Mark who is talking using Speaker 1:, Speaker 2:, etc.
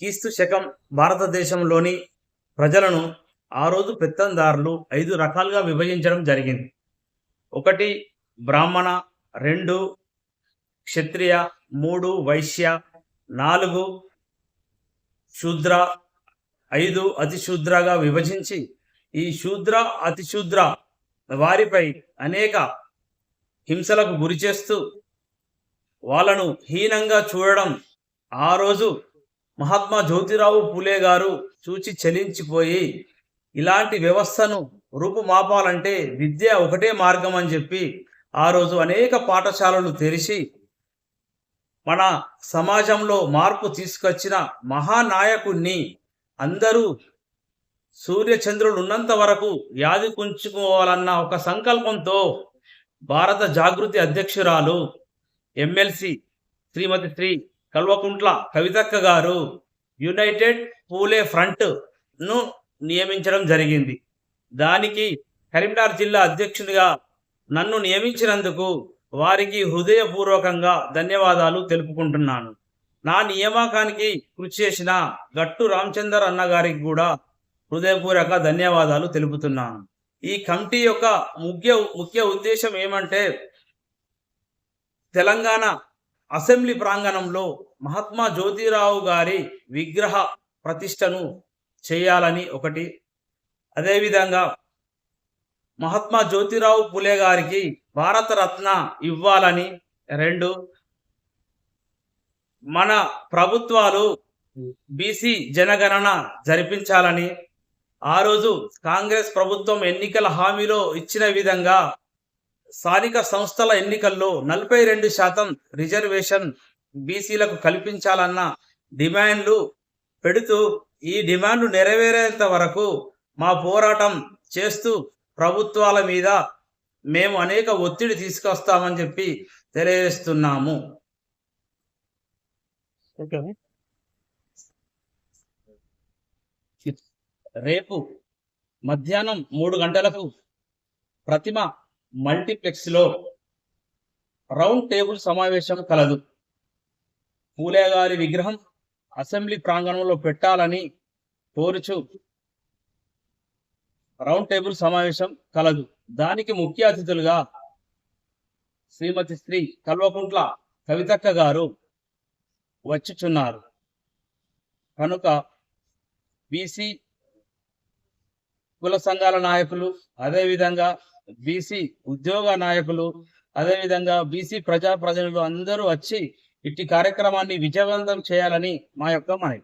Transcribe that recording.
Speaker 1: క్రీస్తు శకం భారతదేశంలోని ప్రజలను ఆ రోజు పెత్తందారులు ఐదు రకాలుగా విభజించడం జరిగింది. ఒకటి బ్రాహ్మణ రెండు క్షత్రియ మూడు వైశ్య నాలుగు శూద్ర ఐదు అతిశూద్రగా విభజించి ఈ శూద్ర అతిశూద్ర వారిపై అనేక హింసలకు గురి చేస్తూ వాళ్ళను హీనంగా చూడడం ఆ రోజు మహాత్మా జ్యోతిరావు పూలే గారు చూచి చలించిపోయి ఇలాంటి వ్యవస్థను రూపుమాపాలంటే విద్య ఒకటే మార్గం అని చెప్పి ఆ రోజు అనేక పాఠశాలలు తెరిచి మన సమాజంలో మార్పు తీసుకొచ్చిన మహానాయకుణ్ణి అందరూ సూర్యచంద్రుడు ఉన్నంత వరకు యాది కుంచుకోవాలన్న ఒక సంకల్పంతో భారత జాగృతి అధ్యక్షురాలు ఎమ్మెల్సీ శ్రీమతి శ్రీ కల్వకుంట్ల కవితక్క గారు యునైటెడ్ పూలే ఫ్రంట్ను నియమించడం జరిగింది. దానికి కరీంనగర్ జిల్లా అధ్యక్షునిగా నన్ను నియమించినందుకు వారికి హృదయపూర్వకంగా ధన్యవాదాలు తెలుపుకుంటున్నాను. నా నియామకానికి కృషి చేసిన గట్టు రామచందర్ అన్న గారికి కూడా హృదయపూర్వక ధన్యవాదాలు తెలుపుతున్నాను. ఈ కమిటీ యొక్క ముఖ్య ముఖ్య ఉద్దేశం ఏమంటే తెలంగాణ అసెంబ్లీ ప్రాంగణంలో మహాత్మా జ్యోతిరావు గారి విగ్రహ ప్రతిష్టను చేయాలని ఒకటి. అదేవిధంగా మహాత్మా జ్యోతిరావు పులే గారికి భారతరత్న ఇవ్వాలని రెండు. మన ప్రభుత్వాలు బీసీ జనగణన జరిపించాలని. ఆ రోజు కాంగ్రెస్ ప్రభుత్వం ఎన్నికల హామీలో ఇచ్చిన విధంగా స్థానిక సంస్థల ఎన్నికల్లో నలభై రెండు శాతం రిజర్వేషన్ బీసీలకు కల్పించాలన్న డిమాండ్లు పెడుతూ ఈ డిమాండ్లు నెరవేరేంత వరకు మా పోరాటం చేస్తూ ప్రభుత్వాల మీద మేము అనేక ఒత్తిడి తీసుకొస్తామని చెప్పి తెలియజేస్తున్నాము. రేపు మధ్యాహ్నం మూడు గంటలకు ప్రతిమ మల్టీప్లెక్స్లో రౌండ్ టేబుల్ సమావేశం కలదు. పూలే గారి విగ్రహం అసెంబ్లీ ప్రాంగణంలో పెట్టాలని కోరుచు రౌండ్ టేబుల్ సమావేశం కలదు. దానికి ముఖ్య అతిథులుగా శ్రీమతి శ్రీ కల్వకుంట్ల కవితక్క గారు వచ్చుచున్నారు. కనుక బీసీ కుల సంఘాల నాయకులు అదేవిధంగా బీసీ ఉద్యోగ నాయకులు అదేవిధంగా బీసీ ప్రజా ప్రజలు అందరూ వచ్చి ఇట్టి కార్యక్రమాన్ని విజయవంతం చేయాలని మా యొక్క మనవి.